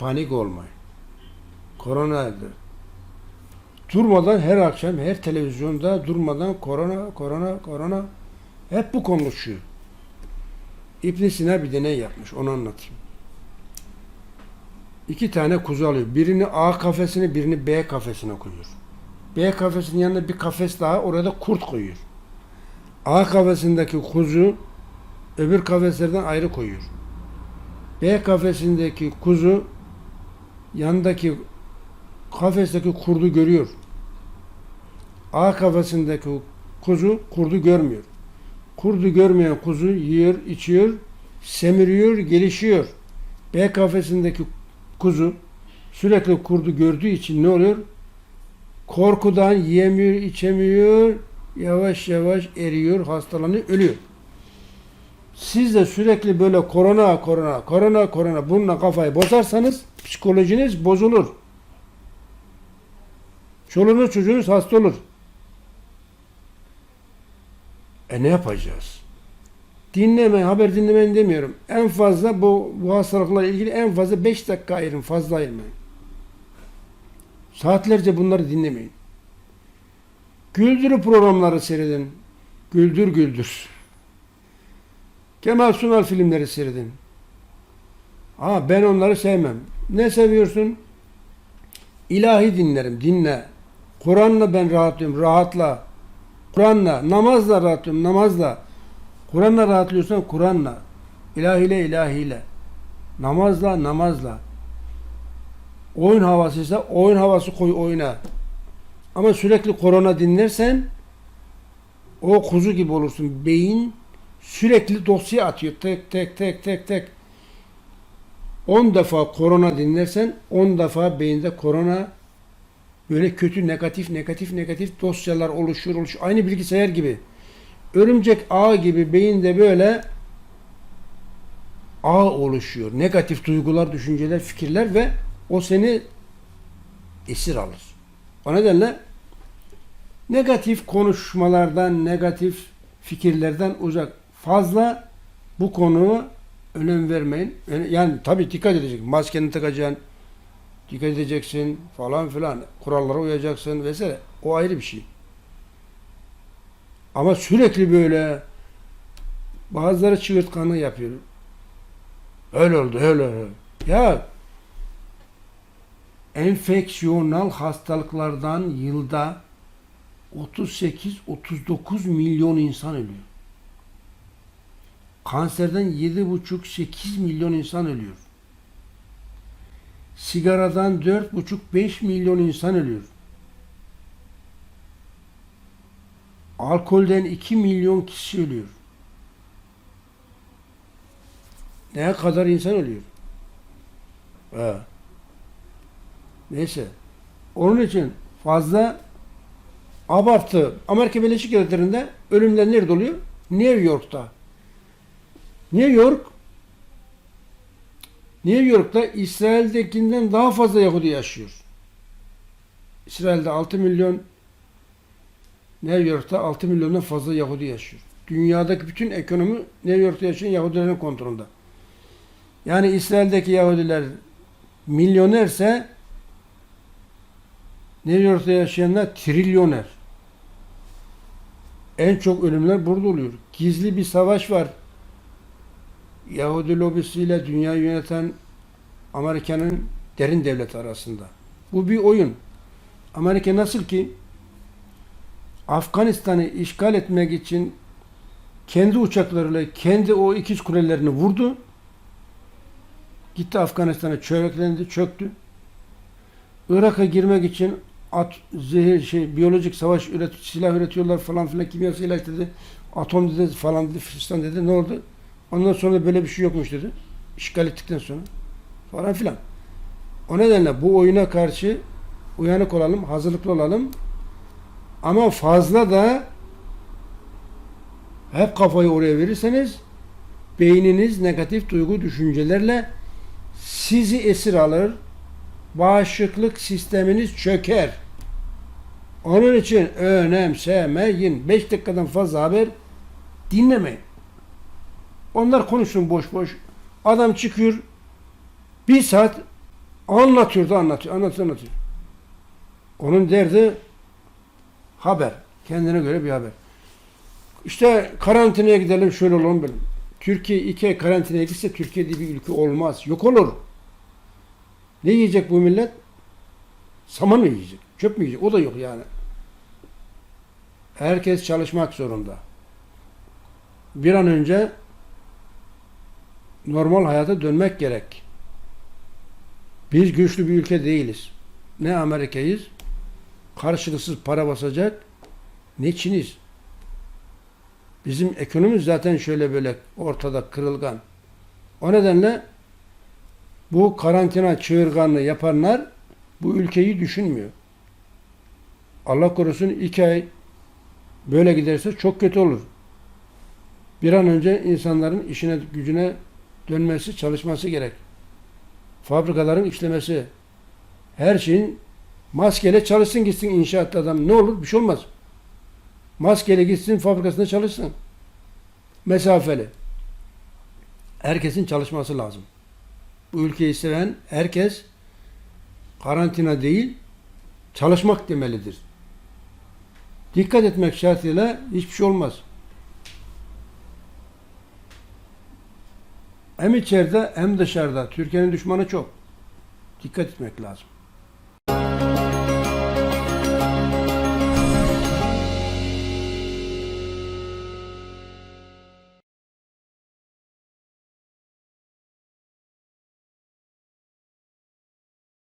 panik olmayın. Koronadır. Durmadan her akşam her televizyonda durmadan korona, korona, korona hep bu konuşuyor. İbn Sina bir deney yapmış. Onu anlatayım. İki tane kuzu alıyor. Birini A kafesine, birini B kafesine koyuyor. B kafesinin yanında bir kafes daha, orada kurt koyuyor. A kafesindeki kuzu öbür kafeslerden ayrı koyuyor. B kafesindeki kuzu yanındaki kafesteki kurdu görüyor. A kafesindeki kuzu kurdu görmüyor. Kurdu görmeyen kuzu yiyor, içiyor, semiriyor, gelişiyor. B kafesindeki kuzu sürekli kurdu gördüğü için ne oluyor? Korkudan yiyemiyor, içemiyor, yavaş yavaş eriyor, hastalanıyor, ölüyor. Siz de sürekli böyle korona, korona, korona, korona bununla kafayı bozarsanız psikolojiniz bozulur. Çoluğunuz çocuğunuz hasta olur. E ne yapacağız? Dinlemeyin, haber dinlemeyin demiyorum. En fazla bu, bu hastalıklarla ilgili en fazla 5 dakika ayırın, fazla ayırmayın. Saatlerce bunları dinlemeyin. Güldürü programları seyredin. Güldür güldür. Kemal Sunal filmleri seyredin. Ha ben onları sevmem. Ne seviyorsun? İlahi dinlerim, dinle. Kur'an'la ben rahatlıyorum, rahatla. Kur'an'la, namazla rahatlıyorum, namazla. Kur'an'la rahatlıyorsan Kur'an'la. İlahiyle, ilahiyle. Namazla, namazla. Oyun havasıysa oyun havası koy oyuna. Ama sürekli korona dinlersen o kuzu gibi olursun. Beyin sürekli dosya atıyor. Tek tek tek tek tek. 10 defa korona dinlersen 10 defa beyinde korona böyle kötü negatif negatif negatif dosyalar oluşur oluşur. Aynı bilgisayar gibi. Örümcek ağ gibi beyinde böyle ağ oluşuyor. Negatif duygular, düşünceler, fikirler ve o seni esir alır. O nedenle negatif konuşmalardan, negatif fikirlerden uzak. Fazla bu konuya önem vermeyin. Yani tabii dikkat edeceksin. Maskeni takacaksın, dikkat edeceksin falan filan. Kurallara uyacaksın vesaire. O ayrı bir şey. Ama sürekli böyle bazıları çığırtkanlığı yapıyor. Öyle oldu, öyle öyle. Ya enfeksiyonel hastalıklardan yılda 38-39 milyon insan ölüyor. Kanserden 7,5-8 milyon insan ölüyor. Sigaradan 4,5-5 milyon insan ölüyor. Alkolden 2 milyon kişi ölüyor. Ne kadar insan ölüyor? He. Neyse. Onun için fazla abartı. Amerika Birleşik Devletleri'nde ölümler nerede oluyor? New York'ta. New York New York'ta İsrail'dekinden daha fazla Yahudi yaşıyor. İsrail'de 6 milyon New York'ta 6 milyondan fazla Yahudi yaşıyor. Dünyadaki bütün ekonomi New York'ta yaşayan Yahudilerin kontrolünde. Yani İsrail'deki Yahudiler milyonerse New York'ta yaşayanlar trilyoner. En çok ölümler burada oluyor. Gizli bir savaş var. Yahudi lobisiyle dünyayı yöneten Amerika'nın derin devlet arasında. Bu bir oyun. Amerika nasıl ki Afganistan'ı işgal etmek için kendi uçaklarıyla kendi o ikiz kulelerini vurdu. Gitti Afganistan'a çöreklendi, çöktü. Irak'a girmek için at, zehir, şey, biyolojik savaş üret, silah üretiyorlar falan filan kimyasal ilaç dedi. Atom dedi falan dedi, fistan dedi. Ne oldu? Ondan sonra böyle bir şey yokmuş dedi. İşgal ettikten sonra. Falan filan. O nedenle bu oyuna karşı uyanık olalım, hazırlıklı olalım. Ama fazla da hep kafayı oraya verirseniz beyniniz negatif duygu düşüncelerle sizi esir alır. Bağışıklık sisteminiz çöker. Onun için önemsemeyin. 5 dakikadan fazla haber dinlemeyin. Onlar konuşsun boş boş. Adam çıkıyor bir saat Anlatıyor da anlatıyor, anlatıyor, anlatıyor. Onun derdi haber. Kendine göre bir haber. İşte karantinaya gidelim şöyle olalım böyle. Türkiye iki ay karantinaya gitse Türkiye diye bir ülke olmaz. Yok olur. Ne yiyecek bu millet? Saman mı yiyecek? Çöp mü yiyecek? O da yok yani. Herkes çalışmak zorunda. Bir an önce normal hayata dönmek gerek. Biz güçlü bir ülke değiliz. Ne Amerika'yız, karşılıksız para basacak, ne Çin'iz. Bizim ekonomimiz zaten şöyle böyle ortada kırılgan. O nedenle bu karantina çığırganlığı yapanlar bu ülkeyi düşünmüyor. Allah korusun iki ay böyle giderse çok kötü olur. Bir an önce insanların işine gücüne dönmesi, çalışması gerek. Fabrikaların işlemesi, her şeyin maskeyle çalışsın gitsin inşaatta adam. Ne olur? Bir şey olmaz. Maskeyle gitsin fabrikasında çalışsın. Mesafeli. Herkesin çalışması lazım. Bu ülkeyi seven herkes karantina değil, çalışmak demelidir. Dikkat etmek şartıyla hiçbir şey olmaz. Hem içeride hem dışarıda. Türkiye'nin düşmanı çok. Dikkat etmek lazım.